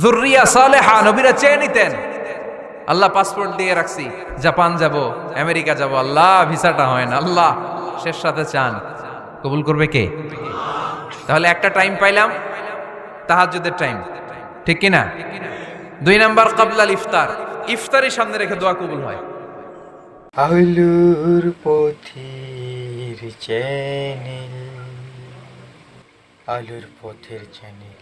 জুরিয়া সালেহা নবীরা চেয়ে নিতেন। আল্লাহ পাসপোর্ট দিয়ে রাখছি। জাপান যাব, আমেরিকা যাব। আল্লাহ, ভিসাটা হয় না। আল্লাহ, শেষ সাথে চান। কবুল করবে কে? তাহলে একটা টাইম পাইলাম। তাহাজ্জুদের টাইম ঠিক কি না দুই নাম্বার কাবলাল ইফতার। ইফতারের সামনে রেখে দোয়া কবুল হয়। আলুর পথির চ্যানেল আলুর পথের চ্যানেল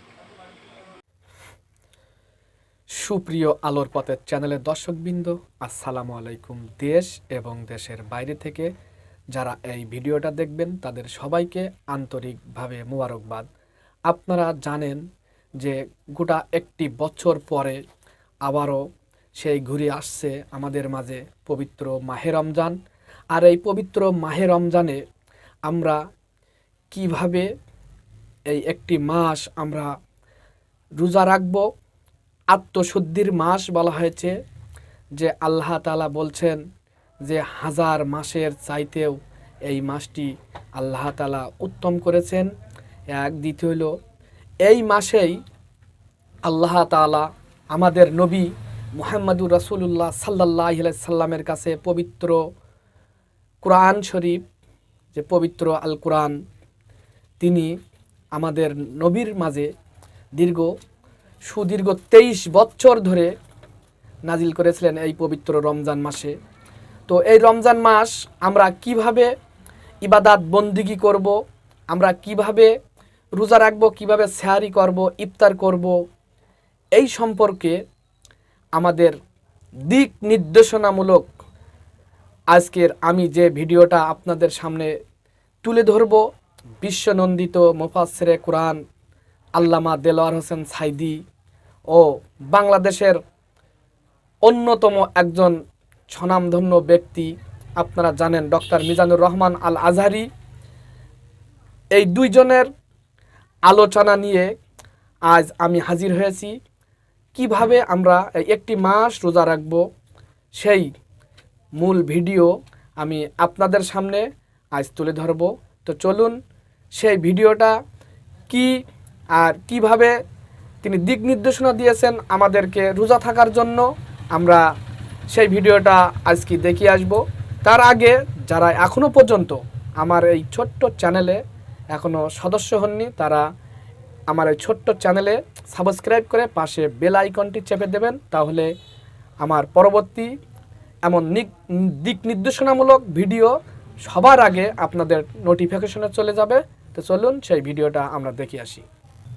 সুপ্রিয় আলোর পথের চ্যানেলের দর্শকবৃন্দ, আসসালামু আলাইকুম দেশ এবং দেশের বাইরে থেকে যারা এই ভিডিওটা দেখবেন, তাদের সবাইকে আন্তরিকভাবে মোবারকবাদ। আপনারা জানেন যে গোটা একটি বছর পরে আবারও সেই ঘুরে আসছে আমাদের মাঝে পবিত্র মাহে রমজান। আর এই পবিত্র মাহে রমজানে আমরা কীভাবে এই একটি মাস আমরা রোজা রাখব আত্মশুদ্ধির মাস বলা হয়েছে, যে আল্লাহ তালা বলছেন যে হাজার মাসের চাইতেও এই মাসটি আল্লাহ তালা উত্তম করেছেন। এক, দ্বিতীয় হলো এই মাসেই আল্লাহ তালা আমাদের নবী মুহাম্মদুর রাসূলুল্লাহ সাল্লাহ সাল্লামের কাছে পবিত্র কোরআন শরীফ, যে পবিত্র আল কোরআন, তিনি আমাদের নবীর মাঝে দীর্ঘ সুদীর্ঘ তেইশ বছর ধরে নাজিল করেছিলেন এই পবিত্র রমজান মাসে। তো এই রমজান মাস আমরা কীভাবে ইবাদাত বন্দিগি করব, আমরা কীভাবে রোজা রাখব, কীভাবে স্যারি করব, ইফতার করব, এই সম্পর্কে আমাদের দিক নির্দেশনামূলক আজকের আমি যে ভিডিওটা আপনাদের সামনে তুলে ধরব, বিশ্বনন্দিত মোফাসরে কোরআন আল্লামা দেলোয়ার হোসেন সাইদি ও বাংলাদেশের অন্যতম একজন স্বনামধন্য ব্যক্তি, আপনারা জানেন ডক্টর মিজানুর রহমান আল আজহারি এই দুইজনের আলোচনা নিয়ে আজ আমি হাজির হয়েছি। কীভাবে আমরা একটি মাস রোজা রাখব, সেই মূল ভিডিও আমি আপনাদের সামনে আজ তুলে ধরব। তো চলুন সেই ভিডিওটা কি আর কীভাবে তিনি দিক নির্দেশনা দিয়েছেন আমাদেরকে রোজা থাকার জন্য। আমরা সেই ভিডিওটা আজকে দেখিয়ে আসব। তার আগে যারা এখনও পর্যন্ত আমার এই ছোট্ট চ্যানেলে এখনও সদস্য হননি, তারা আমার এই ছোট্ট চ্যানেলে সাবস্ক্রাইব করে পাশে বেল আইকনটি চেপে দেবেন। তাহলে আমার পরবর্তী এমন দিক নির্দেশনামূলক ভিডিও সবার আগে আপনাদের নোটিফিকেশনে চলে যাবে। তো চলুন সেই ভিডিওটা আমরা দেখে আসি।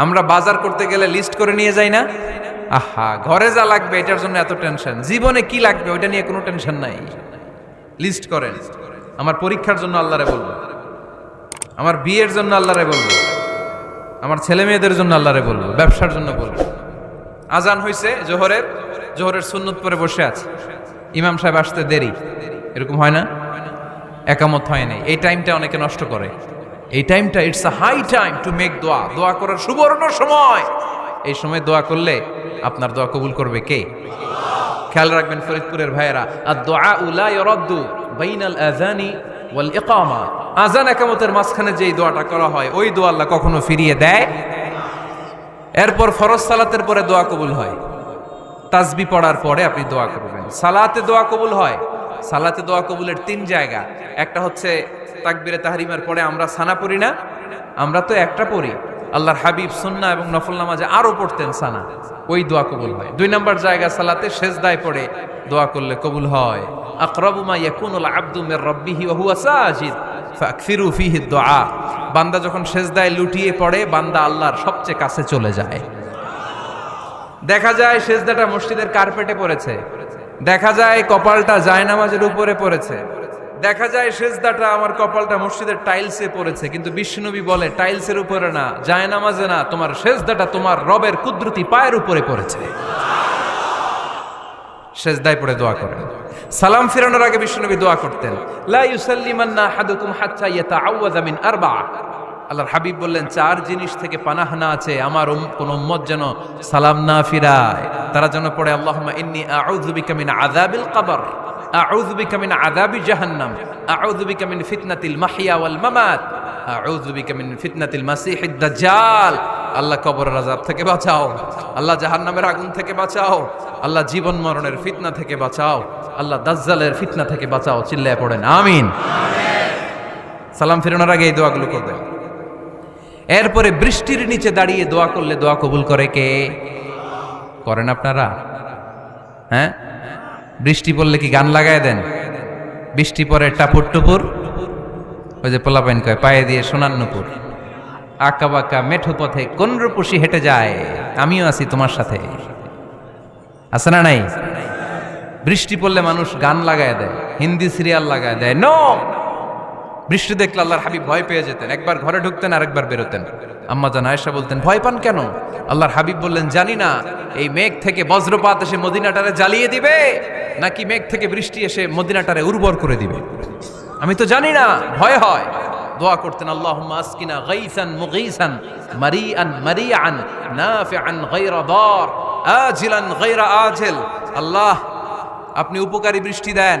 আমরা বাজার করতে গেলে লিস্ট করে নিয়ে যাই না? আহা, ঘরে যা লাগবে, এটার জন্য এত টেনশন জীবনে কি লাগবে, ওইটা নিয়ে কোনো টেনশন নাই। লিস্ট করেন। আমার পরীক্ষার জন্য আল্লাহরে বলব। আমার বিয়ের জন্য আল্লাহরে বলব। আমার ছেলে মেয়েদের জন্য আল্লাহরে বলব। ব্যবসার জন্য বলব। আজান হয়েছে জোহরের। জোহরের সুন্নত পরে বসে আছে। ইমাম সাহেব আসতে দেরি। এরকম হয় না? একামত হয় নাই। এই টাইমটা অনেকে নষ্ট করে। এই টাইমটা it's a high time to make দোয়া দোয়া করার সুবর্ণ সময়। এই সময় দোয়া করলে আপনার দোয়া কবুল করবে কে? খেয়াল রাখবেন ফরিদপুরের ভাইয়েরা আর দোয়া উলা ইরদ্দু বাইনাল আজানি ওয়াল ইকামা। আজান একামতের মাঝখানে যেই দোয়াটা করা হয়, ওই দোয়া আল্লাহ কখনো ফিরিয়ে দেয়। এরপর ফরজ সালাতের পরে দোয়া কবুল হয়। তাসবি পড়ার পরে আপনি দোয়া করবেন। সালাতে দোয়া কবুল হয়। সালাতে দোয়া কবুলের তিন জায়গা। একটা হচ্ছে তাকবিরে তাহরিমার পরে আমরা সানা পড়ি না? আমরা তো একটা পড়ি। আল্লাহর হাবিব সুন্না এবং নফল নামাজে আরও পড়তেন সানা। ওই দোয়া কবুল হয়। দুই নম্বর জায়গা সালাতে সেজদায় পড়ে দোয়া করলে কবুল হয়। আকরাবু মা ইয়াকুনুল আবদু মির রাব্বিহি ওয়া হুয়া সাজিদ। ফাকফিরু ফিহি দুআ বান্দা যখন সেজদায় লুটিয়ে পড়ে, বান্দা আল্লাহর সবচেয়ে কাছে চলে যায়। দেখা যায় সেজদাটা মসজিদের কার্পেটে পড়েছে। দেখা যায় কপালটা জায়নামাজের উপরে পড়েছে। দেখা যায় সেজদাটা আমার কপালটা মসজিদের টাইলসে পড়েছে, কিন্তু বিষ্ণুনবী বলে, টাইলসের উপরে না, জায়নামাজে না, তোমার সেজদাটা তোমার রবের কুদরতি পায়ের উপরে পড়েছে। সেজদায় পড়ে দোয়া করেন সালাম ফিরানোর আগে বিষ্ণুনবী দোয়া করতেন, লা ইউসাল্লিমান্না আহাদুকুম হাত্তা ইয়াতাআওয়াযা মিন আরবা আল্লাহর হাবিব বললেন, চার জিনিস থেকে পানাহানা আছে আমার কোন উম্মত যেন সালাম না ফিরায়। তারা যেন পড়ে, আল্লাহুম্মা ইন্নী আউযু বিকা মিন আযাবিল কবর, আউযু বিকা মিন আযাবি জাহান্নাম, আউযু বিকা মিন ফিতনাতিল মাহইয়া ওয়াল মামাত, আউযু বিকা মিন ফিতনাতিল মাসিহিদ দাজ্জাল। আল্লাহ কবরের আযাব থেকে বাঁচাও, আল্লাহ জাহান্নামের আগুন থেকে বাঁচাও, আল্লাহ জীবন মরণের ফিতনা থেকে বাঁচাও, আল্লাহ দাজ্জালের ফিতনা থেকে বাঁচাও। চিল্লায় পড়েন, আমিন। সালাম ফিরানোর আগে এই দোয়াগুলো করবেন। এরপরে বৃষ্টির নিচে দাঁড়িয়ে দোয়া করলে দোয়া কবুল করে কে? করেন আপনারা? হ্যাঁ? বৃষ্টি পড়লে কি গান লাগায় দেন? বৃষ্টি পরে টাপুর টুপুর? ওই যে পোলাপাইন কয়, পায়ে দিয়ে সোনার নুপুর। আঁকা বাঁকা মেঠো পথে কোন রূপসী হেঁটে যায়? আমিও আছি তোমার সাথে। আছে না নাই? বৃষ্টি পড়লে মানুষ গান লাগায় দেয়, হিন্দি সিরিয়াল লাগায় দেয়। নো বৃষ্টি দেখলে আল্লাহর হাবিব ভয় পেয়ে যেতেন। একবার ঘরে ঢুকতেন আর একবার বেরোতেন। আম্মা জান আয়েশা বলতেন, ভয় পান কেন? আল্লাহর হাবিব বললেন, জানি না, এই মেঘ থেকে বজ্রপাত এসে মদিনাটারে জ্বালিয়ে দিবে, নাকি মেঘ থেকে বৃষ্টি এসে মদিনাটারে উর্বর করে দিবে? আমি তো জানি না, ভয় হয়। দোয়া করতেন, আল্লাহুম্মা আসকিনা গাইসান মুগীসান, মারিআন মারিআন, নাফিআন গায়রা দার, আজিলান গায়রা আজিল। আল্লাহ, আপনি উপকারী বৃষ্টি দেন।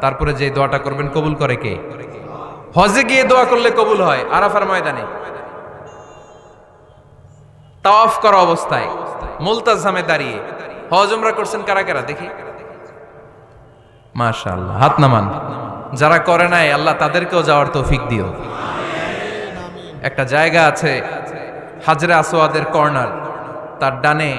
তারপরে যে দোয়াটা করবেন, কবুল করে কে? হজে গিয়ে দোয়া করলে কবুল হয়, আরাফার ময়দানে। তাওয়াফ করা অবস্থায় মুলতাজামে দাঁড়িয়ে। হজ উমরা করছেন কারা কারা? দেখি। মাশাআল্লাহ, হাত নামান। যারা করে নাই, আল্লাহ তাদেরকেও যাওয়ার তৌফিক দিও। একটা জায়গা আছে, হাজরে আসোয়াদের কর্নার। তার ডানে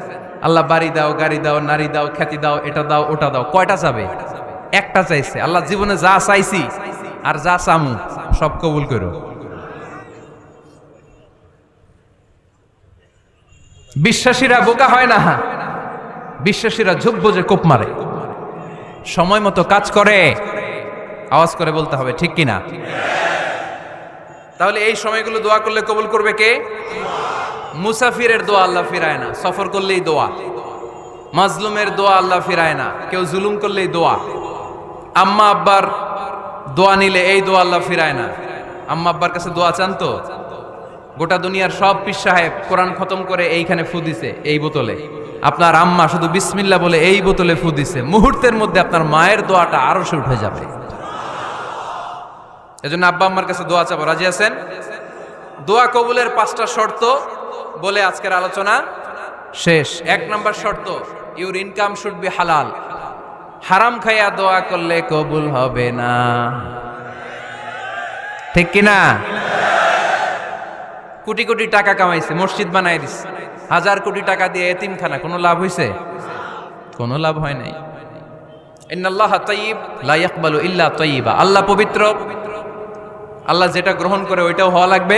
আল্লাহ বাড়ি দাও, গাড়ি দাও, নারী দাও, খ্যাতি দাও, এটা দাও, ওটা দাও। কয়টা চাবে? একটা চাইছে। আল্লাহ জীবনে যা চাইছি আর যা চামু, সব কবুল করো। বিশ্বাসীরা বোকা হয় না। বিশ্বাসীরা ঝুঁকবো যে কোপ মারে। সময় মতো কাজ করে, আওয়াজ করে বলতে হবে, ঠিক কিনা? তাহলে এই সময়গুলো দোয়া করলে কবুল করবে কে? মুসাফিরের দোয়া আল্লাহ ফিরায় না, সফর করলেই দোয়া। মাজলুমের দোয়া আল্লাহ ফিরায় না, কেউ জুলুম করলেই দোয়া। আম্মা আব্বার দোয়া নিলে এই দোয়া আল্লাহ ফিরায় না। আম্মা আব্বার কাছে দোয়া চান তো? গোটা দুনিয়ার সব পিস সাহেব কোরআন খতম করে এইখানে ফু দিছে, এই বোতলে। আপনার আম্মা শুধু বিসমিল্লা বলে এই বোতলে ফু দিছে, মুহূর্তের মধ্যে আপনার মায়ের দোয়াটা আরও সে উঠে যাবে। এজন্য আব্বা আম্মার কাছে দোয়া চাবো, রাজি আছেন? দোয়া কবুলের পাঁচটা শর্ত বলে আজকের আলোচনা শেষ। এক নম্বর শর্ত ইউর ইনকাম শুড বি হালাল হারাম খাইয়া দোয়া করলে কবুল হবে না। ঠিক কিনা কোটি কোটি টাকা কামাইছে, মসজিদ বানাই দিছে। হাজার কোটি টাকা দিয়ে এতিমখানা, কোনো লাভ হইছে? কোনো লাভ হয় নাই। ইন্নাল্লাহ লা ইয়াকবালু ইল্লা তাইয়িবা। আল্লাহ পবিত্র। আল্লাহ যেটা গ্রহণ করে ওইটাও হওয়া লাগবে।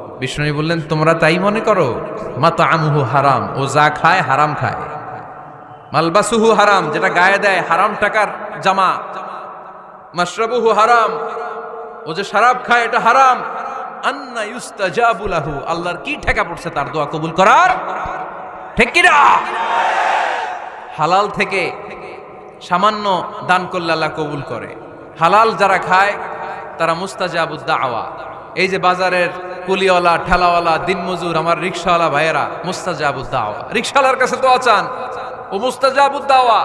বিষ্ণু বললেন, তোমরা তাই মনে করো? মাতা আমুহু হারাম। ও যা খায় হারাম খায়। মালবাসুহু হারাম, যেটা গায়ে দেয় হারাম টাকার জামা। মাশরাবুহু হারাম। ও যে শরাব খায়, এটা হারাম। আন্না ইউস্তাজাবু লাহু। আল্লাহর কি ঠেকা পড়ছে তার দোয়া কবুল করার? ঠিক কি না? হালাল থেকে সামান্য দান করলে আল্লাহ কবুল করে। হালাল যারা খায়, তারা মুস্তাজাবুদ দাওয়া। এই যে বাজারের কুলিওয়ালা, ঠেলাওয়ালা, দিনমজুর, আমার রিক্সাওয়ালা ভাইয়েরা মুস্তাজাবুদ দাওয়া রিক্সাওয়ালার কাছে দোয়া চান ও মুস্তাজাবুদ দাওয়া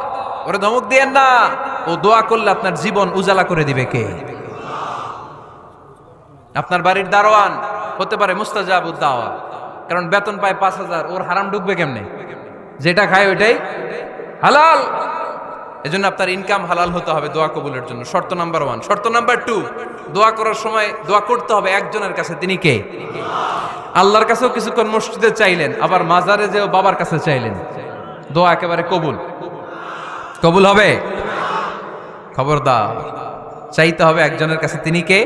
ওরে ধমক দিয়েন না। ও দোয়া করলে আপনার জীবন উজালা করে দিবে কে? আপনার বাড়ির দারোয়ান হতে পারে মুস্তাজাবুদ দাওয়া কারণ বেতন পায় পাঁচ হাজার, ওর হারাম ঢুকবে কেমনে? যেটা খায় ওইটাই। হালাল! এজন্য আপনার ইনকাম হালাল হতে হবে দোয়া কবুলের জন্য। শর্ত নাম্বার ওয়ান শর্ত নাম্বার টু দোয়া করার সময় দোয়া করতে হবে একজনের কাছে, তিনি কে? আল্লাহর কাছেও কিছুক্ষণ মসজিদে চাইলেন, আবার মাজারে যেও বাবার কাছে চাইলেন। দোয়া একেবারে কবুল। কবুল হবে? খবরদার। চাইতে হবে একজনের কাছে, তিনি কে?